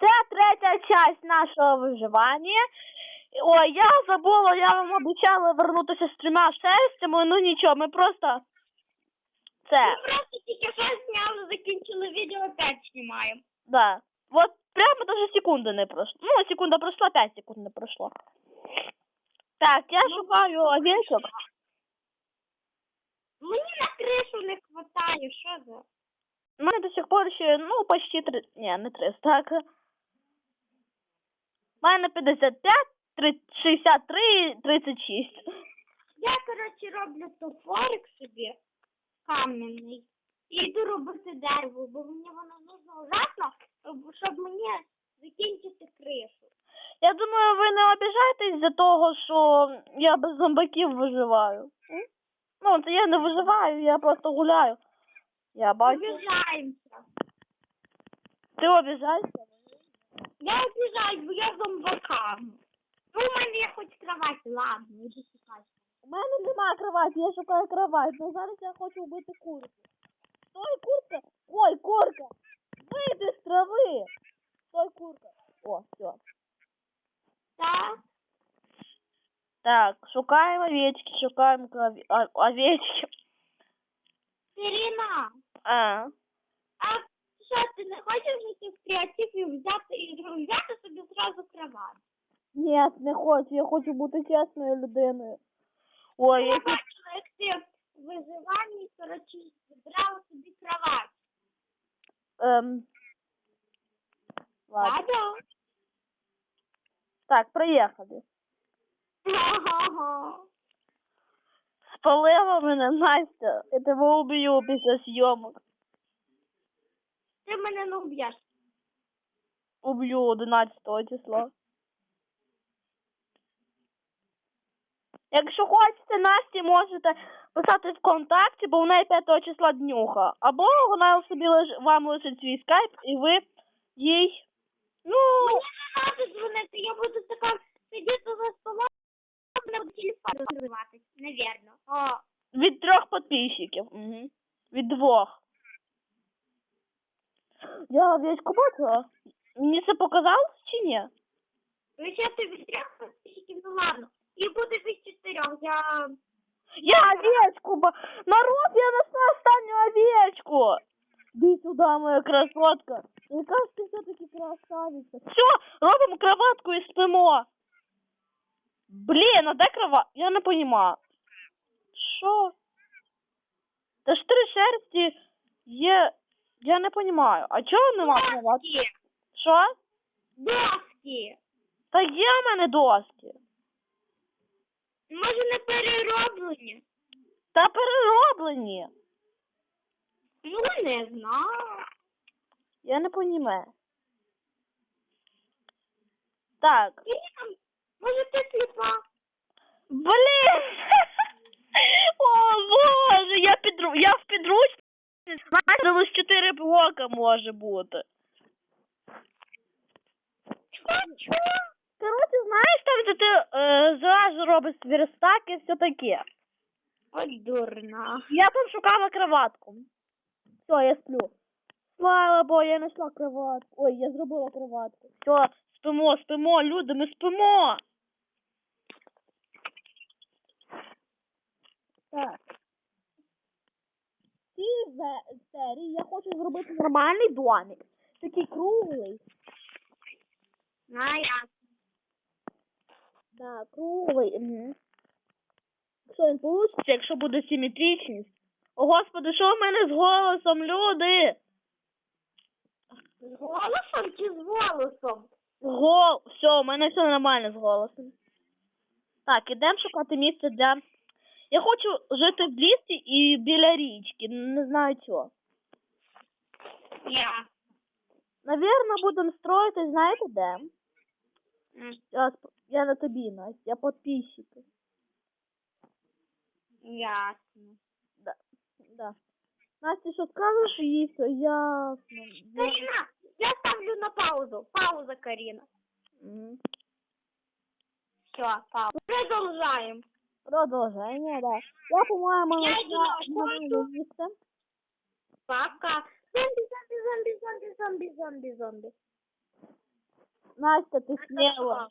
Це третя часть нашого виживання. Ой, я забула, я вам обіцяла вернутися з трьома шерстями, ну нічого, ми просто це. Ми просто тільки що зняли, закінчили відео, опять знімаємо. Да. Вот прямо даже секунди не пройшло. Ну, секунда пройшла, 5 секунд не пройшло. Так, я ну, шукаю овечок. Мені на кришу не хватає, що за? У мене до сих пор ще, ну, почти 3... Ні, не 300, так. У мене 55, 30, 63, 36. Я, коротше, роблю топорик собі кам'яний. І йду робити дерево, бо мені воно нужно ужасно, щоб мені закінчити кришу. Я думаю, ви не обіжаєтесь за того, що я без зомбаків виживаю. М? Ну, це я не виживаю, я просто гуляю. Я бачу. Обіжаємося. Ти обіжаєшся? Я обіжаюсь, бо я зомбакам. Ну, у мене є хоч кровать, ладно, іди шукай. У мене немає кроваті, я шукаю кровать, але зараз я хочу вбити курку. Стой, курка! Ой, курка! Вийди з трави! Стой, курка! О, все. Так? Так, шукаємо овечки, шукаємо крові... а, овечки. Сиріна, А, а що, ти не хочеш жити в креатив і взяти, і взяти собі зразу кровать? ні, не хочу, я хочу бути чесною людиною. Ой, Я бачила, як ти в виживанні, коротше, збирала собі кровать. Ем... Ладно. Так, приїхали. Ага. Спалила мене Настя, я тебе уб'ю після зйомок. Ти мене не уб'єш. Уб'ю 11 числа. Якщо хочете Насті, можете писати в контакті, бо у неї 5 числа днюха. Або вона собі лиш... вам лишить свій скайп і ви їй. Ну, Мені не треба дзвонити, я буду така сидіти за столом, мене буде телефон розриватись, навірно. О, від трьох підписчиків. Угу. Від двох. Я овечку бачила. Мені це показалось чи ні? ну зараз ти від трьох підписчиків, ну ладно. І буде від чотирьох, я... Я овечку, ба... народ, я нашла останню овечку. Иди сюда, моя красотка. Мне кажется, ты все-таки красавица. Все, робимо кроватку и спимо. Блин, а де крова? Я не понимаю. Що? Та ж три шерсті є. Я не понимаю. А чого нема кроватки? Що? доски. Та є в мене доски. Може не перероблені? Та перероблені. Ну, не знаю. Я не понімаю. Так. Може ти сліпа? Блін! О, Боже, я підру... я в підручниці лише 4 блока може бути. Чого? Коротше, знаєш, там, де ти е, зразу робиш верстак і все таке. Ой, дурна. Я там шукала кроватку. Все, я сплю. Слава Богу, я знайшла кроватку. Ой, я зробила кроватку. Все, спимо, спимо, люди, ми спимо. Так. Ве- серії я хочу зробити нормальний домик. Такий круглий. Ясно. Да, круглий. Угу. Якщо він вийде, якщо буде симетричність. О, господи, що в мене з голосом, люди? З голосом чи з волосом? Гол... Все, у мене все нормально з голосом. Так, ідемо шукати місце для. Я хочу жити в лісі і біля річки. Не знаю чого. Я. Навірно, будемо строїти, знаєте де? Я, я на тобі, Настя, я підписчик. Ясно. Да. Да. Настя, що скажеш, і все ясно. Я- я ставлю на паузу. Пауза, Карина. Мгм. Все, пауза. Продолжаем. Продовження, да. Я, по-моєму, Я йду на місце. Пока. Зомби, зомби, зомби, зомби, зомби, зомби, зомби. Настя, ти сміла.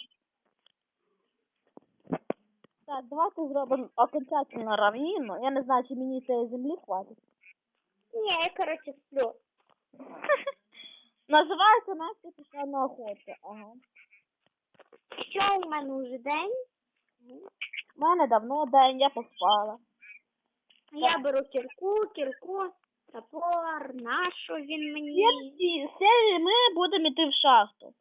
Так, давайте зробимо окончательно равнину. Я не знаю, чи мені цієї землі хватить. Ні, я, коротше, сплю. Називається Настя пішла на охоту. Ага. Що у мене вже день? У мене давно день, я поспала. Я беру кірку, кірку, топор, нашу він мені. Всі, всі ми будемо йти в шахту.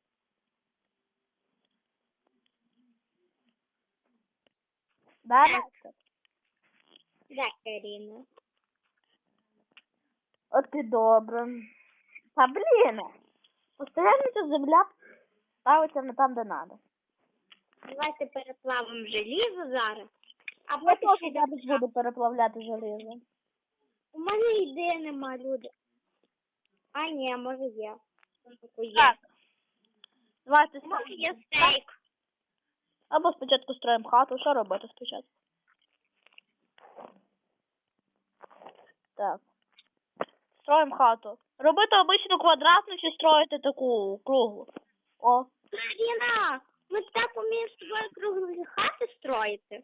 Да, Настя? Да, Каріна. От і добре. Та блін. Постійно ця земля ставиться не там, де треба. Давайте переплавимо желізо зараз. А Я потім теж ще зараз буду переплавляти желізо. У мене ідеї нема, люди. А, ні, може є. Там таке є. Так. Давайте Може є стейк. Або спочатку строїмо хату. Що робити спочатку? Так. Строїмо хату. Робити обичну квадратну чи строїти таку круглу? О. Каріна, ми так уміємо з тобою круглі хати строїти.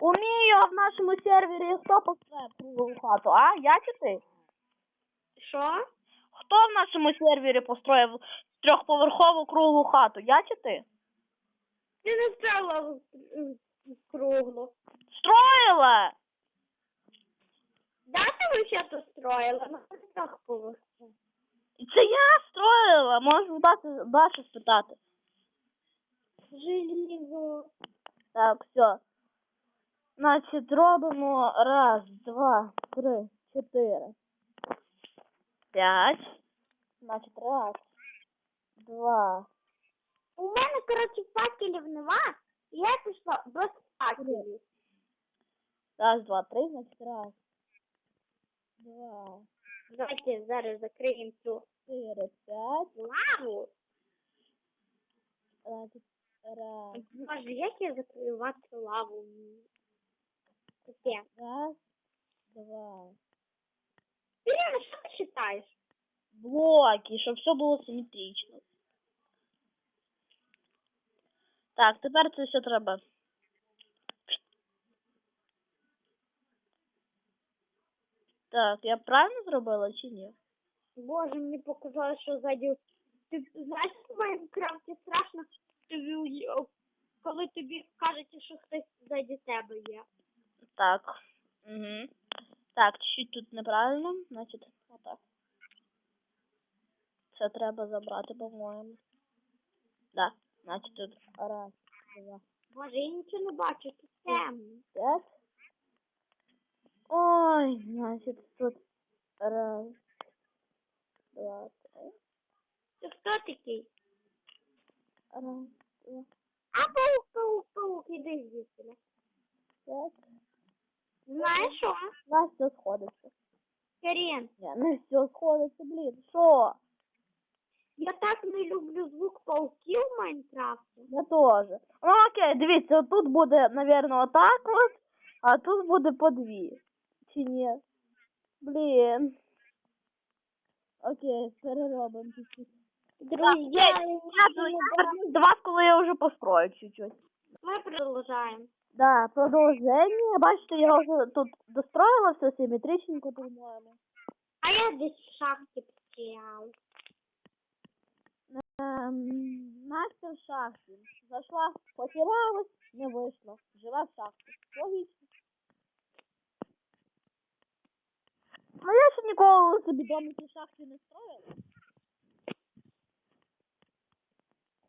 Умію а в нашому сервері хто построїв круглу хату, а? Я чи ти? Що? Хто в нашому сервері построїв трьохповерхову круглу хату? Я чи ти? Ти не строїла м, круглу. Строїла! Да, ти вообще то строїла? Ну, це так поверху. Це я строїла, можу дати Дашу спитати. Желізо. Так, все. Значить, робимо раз, два, три, чотири. П'ять. Значить, раз, два, У мене, коротше, факелів нема. Я пішла без факелів. раз, два, три, значить, раз, два, Давайте зараз закриємо цю чотири, п'ять, лаву. значить, раз, Боже, як я закривати лаву? Таке. раз, два. Ірина, що ти читаєш? Блоки, щоб все було симетрично. Так, тепер це все треба. Так, я правильно зробила чи ні? Боже, мені показалось, що ззаді... Ти знаєш, в Майнкрафті страшно, тобі, коли тобі кажуть, що хтось ззаді тебе є. Так. Угу. Так, чуть тут неправильно, значить, отак. Це треба забрати, по-моєму. Да, значить тут раз, два, Боже, я нічого не бачу, тут темно. пять. Ой, значит, тут раз, два, три, Ти хто такий? раз, два, А паук, паук, паук, іди звідси. п'ять. Знаєш що? У нас все сходиться. Карін, Ні, не все сходиться, блін. Що? я так не люблю звук пауків в Майнкрафті. Я теж. Ну окей, дивіться, тут буде, напевно, отак от, а тут буде по дві. Чи ні? Блін. Окей, переробимо чуть-чуть. Друзі, Я, я, я до вас, коли я вже построю чуть-чуть. ми продовжаємо. Да, продовження. Бачите, я вже тут достроїла все симметричненько, по-моєму. А я десь в шахті потеряла. Ем, Настя в шахті. Зайшла, потерялась, не вийшла. Жила в шахті. Логічно. Ну я ще ніколи собі домики в шахті не строїла.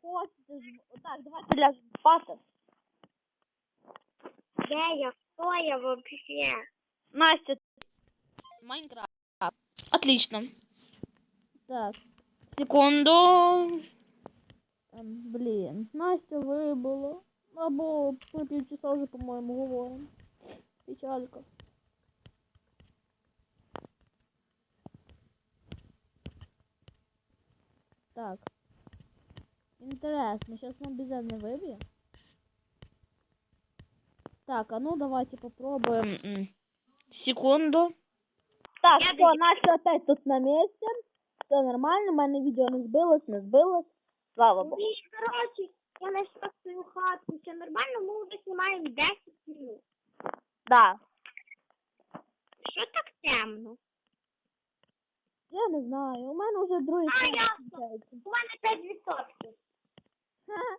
Хочете ж. Отак, давайте ляжемо спати. Де я? Хто я вообще? Настя. Майнкрафт. Отлично. Так. Секунду. Ем, Блін, Настя вибула. Або по півчаса вже, по-моєму, говоримо. Печалька. Так. Интересно, сейчас нам без не выбьем. Так, а ну давайте попробуем. м, Секунду. Так, Я все, даю. Настя опять тут на месте. Все нормально, у мене відео не збилось, не збилось. Слава Богу. І, коротше, я знайшла свою хатку, все нормально, ми вже знімаємо 10 минут. Да. Що так темно? Я не знаю, у мене вже другий А, час ясно. включається. У мене 5%. Ха.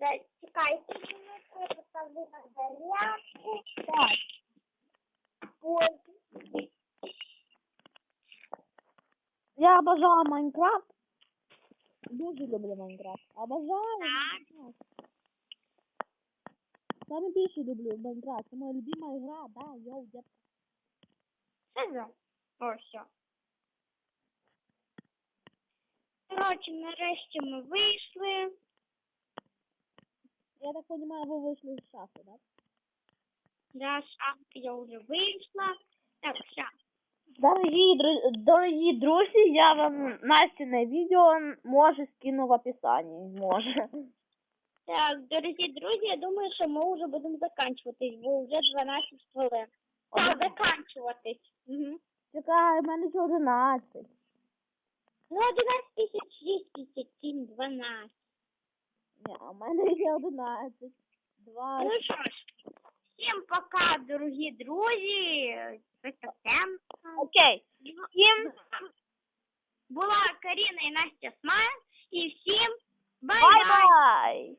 Да, чекайте, я поставлю на зарядку. Так. Ось. Я обожаю Майнкрафт. Дуже люблю Майнкрафт. Обожаю. Майнкрафт. Саме більше люблю Майнкрафт. Це моя любима гра, да, йоу. Що за? О, все. Коротше, нарешті ми вийшли. Я так понимаю, ви вийшли з шафи, да? Да, шапки я вже вийшла. Так, все. Дорогі, дорогі друзі, я вам Настіне відео може скину в описанні. Може. Так, дорогі друзі, я думаю, що ми вже будемо закінчуватись, бо вже 12 хвилин. Так, закінчуватись. Угу. Чекай, в мене ще 11. Ну, 11 тисяч 6, 57, 12. Ні, а в мене ще 11. 2. Ну що ж, всім пока, дорогі друзі. Окей. Всім Була Каріна і Настя Смайл. І всім бай-бай!